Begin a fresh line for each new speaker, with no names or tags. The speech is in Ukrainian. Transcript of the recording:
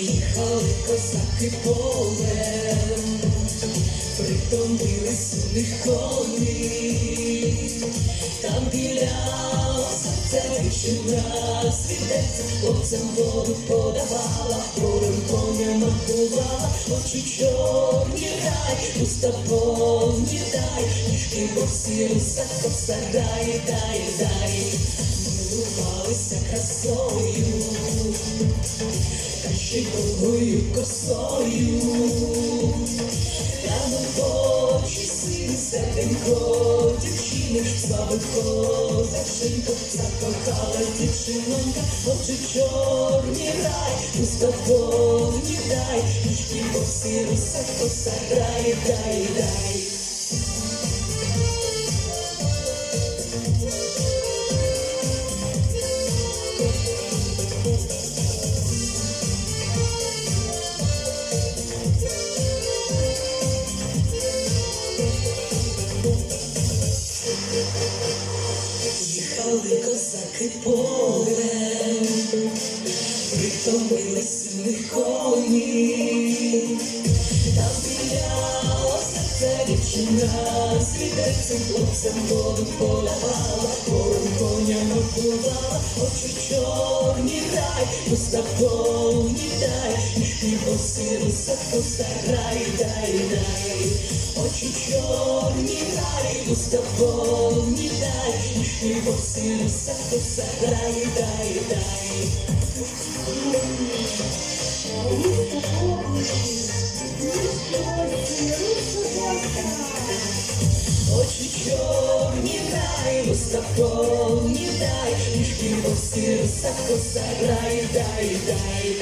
Їхали козаки полем, притомились у них коні, там біля серця дівчина світеться, хлопцям воду подавала, горем коням набувала, очі чорні дай, уста повні дай, ніжки босі, руса коса дай, дай, дай, милувалися красою та ще косою. Рано очі син серденько дівчини, слави козаченько, закохала дівчинонька, очі чорні рай, повні дай, ніжки босі, руса коса дай, дай, дай. Козаки полем, притомились в коні, там біля це дівчина світеться хлопцем воду подавала, гором коня напувала, очі чорні дай, пуста повні дай, ніжки босі, руса рай, дай, дай, очі чорні рай, уста повні дай, ніжки босі, руса коса рай, дай, дай. Очі чорні дай, уста повні дай, ніжки босі, руса коса рай, дай, дай.